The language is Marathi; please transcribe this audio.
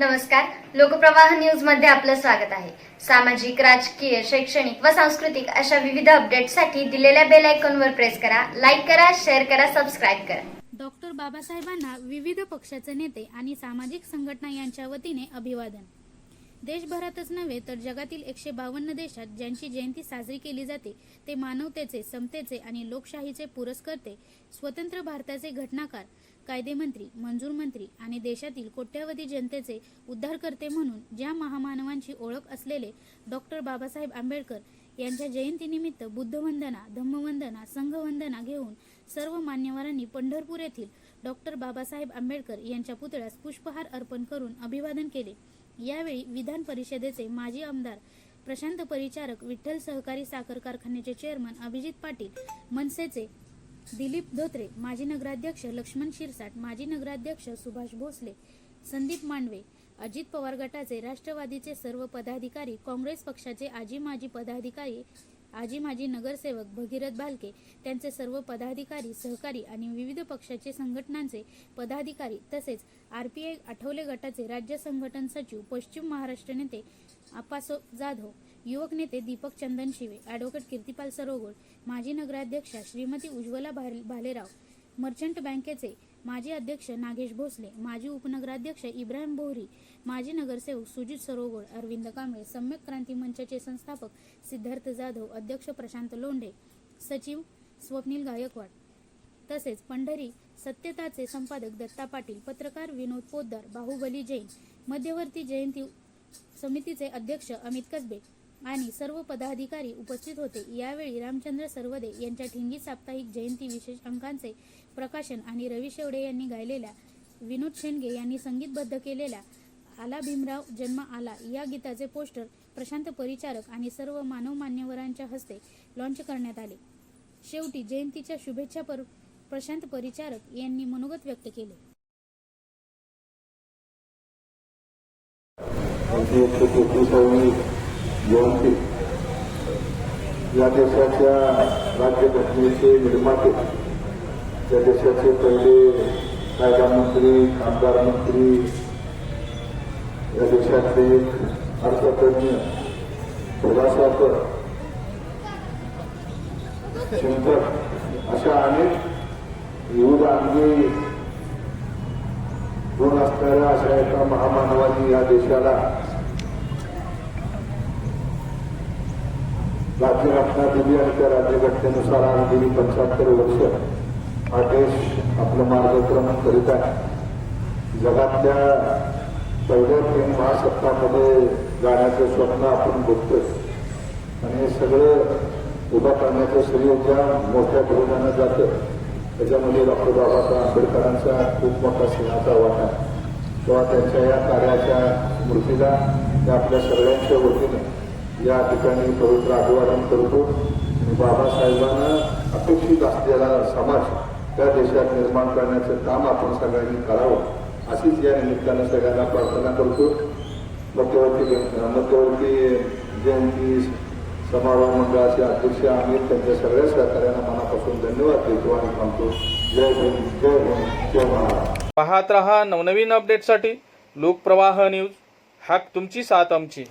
नमस्कार. लोकप्रवाह न्यूजमध्ये आपलं स्वागत आहे. सामाजिक राजकीय शैक्षणिक व सांस्कृतिक अशा विविध अपडेटसाठी दिलेल्या बेल आयकॉनवर प्रेस करा लाईक करा शेअर करा सबस्क्राईब करा. डॉक्टर बाबासाहेबांना विविध पक्षाचे नेते आणि सामाजिक संघटना यांच्या वतीने अभिवादन. देशभरातच नव्हे तर जगातील एकशे बावन्न देशात ज्यांची जयंती साजरी केली जाते ते मानवतेचे समतेचे आणि लोकशाहीचे पुरस्कर्ते स्वतंत्र भारताचे घटनाकार कायदेमंत्री मंजूर मंत्री आणि देशातील कोट्यावधी जनतेचे उद्धारकर्ते म्हणून ज्या महामानवांची ओळख असलेले डॉक्टर बाबासाहेब आंबेडकर यांच्या जयंतीनिमित्त बुद्धवंदना धम्मवंदना संघवंदना घेऊन सर्व मान्यवरांनी पंढरपूर येथील डॉक्टर बाबासाहेब आंबेडकर यांच्या पुतळ्यास पुष्पहार अर्पण करून अभिवादन केले. यावेळी विधान परिषदेचे माजी आमदार प्रशांत परिचारक विठ्ठल सहकारी साखर कारखान्याचे चेअरमन अभिजित पाटील मनसेचे दिलीप धोत्रे माजी नगराध्यक्ष लक्ष्मण शिरसाट माजी नगराध्यक्ष सुभाष भोसले संदीप मांडवे अजित पवार गटाचे राष्ट्रवादीचे सर्व पदाधिकारी काँग्रेस पक्षाचे आजी माजी पदाधिकारी आजी माजी नगरसेवक भगीरथ भालके त्यांचे सर्व पदाधिकारी सहकारी आणि विविध पक्षाचे संघटनांचे पदाधिकारी तसेच आरपीआय आठवले गटाचे राज्य संघटन सचिव पश्चिम महाराष्ट्र नेते आपासो जाधव युवक नेते दीपक चंदन शिवे ॲडव्होकेट कीर्तिपाल सरोगोड माजी नगराध्यक्षा श्रीमती उज्ज्वला भालेराव मर्चंट बँकेचे माजी अध्यक्ष नागेश भोसले माजी उपनगराध्यक्ष इब्राहिम बोहरी माजी नगरसेवक सुजित सरोगोळ अरविंद कांबळे सम्यक क्रांती मंचाचे संस्थापक सिद्धार्थ जाधव अध्यक्ष प्रशांत लोंढे सचिव स्वप्नील गायकवाड तसेच पंढरी सत्यताचे संपादक दत्ता पाटील पत्रकार विनोद पोद्दार बाहुबली जैन मध्यवर्ती जयंती समितीचे अध्यक्ष अमित कसबे आणि सर्व पदाधिकारी उपस्थित होते. यावेळी रामचंद्र सर्वदे यांच्या ठिंगी साप्ताहिक जयंती विशेष अंकांचे प्रकाशन आणि रवी शेवडे यांनी गायलेल्या विनोद शेंडगे यांनी संगीतबद्ध केलेल्या आला भीमराव जन्म आला या गीताचे पोस्टर प्रशांत परिचारक आणि सर्व मानव मान्यवरांच्या हस्ते लॉन्च करण्यात आले. शेवटी जयंतीच्या शुभेच्छा पर प्रशांत परिचारक यांनी मनोगत व्यक्त केले. खूप खूप जयंती या देशाच्या राज्यघटनेचे निर्माते या देशाचे पहिले कायदा मंत्री कामगार मंत्री या देशातले एक अर्थतज्ञ खुलासाकर चिंतक अशा अनेक विविध अंगी गुण असणाऱ्या अशा एका महामानवाने या देशाला राज्यघटना दिली आणि त्या राज्यघटनेनुसार आम्ही गेली पंच्याहत्तर वर्ष. हा देश आपलं मार्गक्रमण करीत आहे. जगातल्या पहिल्या तीन महासत्तामध्ये जाण्याचं स्वप्न आपण बघतोय. आणि हे सगळं उभं करण्याचं श्रेय ज्या मोठ्या बहुमानात जातं. त्याच्यामध्ये डॉक्टर बाबासाहेब आंबेडकरांचा खूप मोठा सिंहाचा वाटा आहे. तेव्हा त्यांच्या या कार्याच्या स्मृतीला आपल्या सगळ्यांच्या वतीनं या ठिकाणी पवित्र अभिवादन करतो. आणि बाबासाहेबांना अपेक्षित असलेला समाज त्या देशात निर्माण करण्याचं काम आपण सगळ्यांनी करावं अशीच या निमित्तानं सगळ्यांना प्रार्थना करतो. मध्यवर्ती मध्यवर्ती जयंती समारोह मंडळाचे अध्यक्ष आम्ही त्यांच्या सगळ्या सहकार्यांना मनापासून धन्यवाद देतो आणि सांगतो जय भीम जय भीम जय महाराज पाहत रहा नवनवीन अपडेटसाठी लोकप्रवाह न्यूज. हाक तुमची साथ आमची.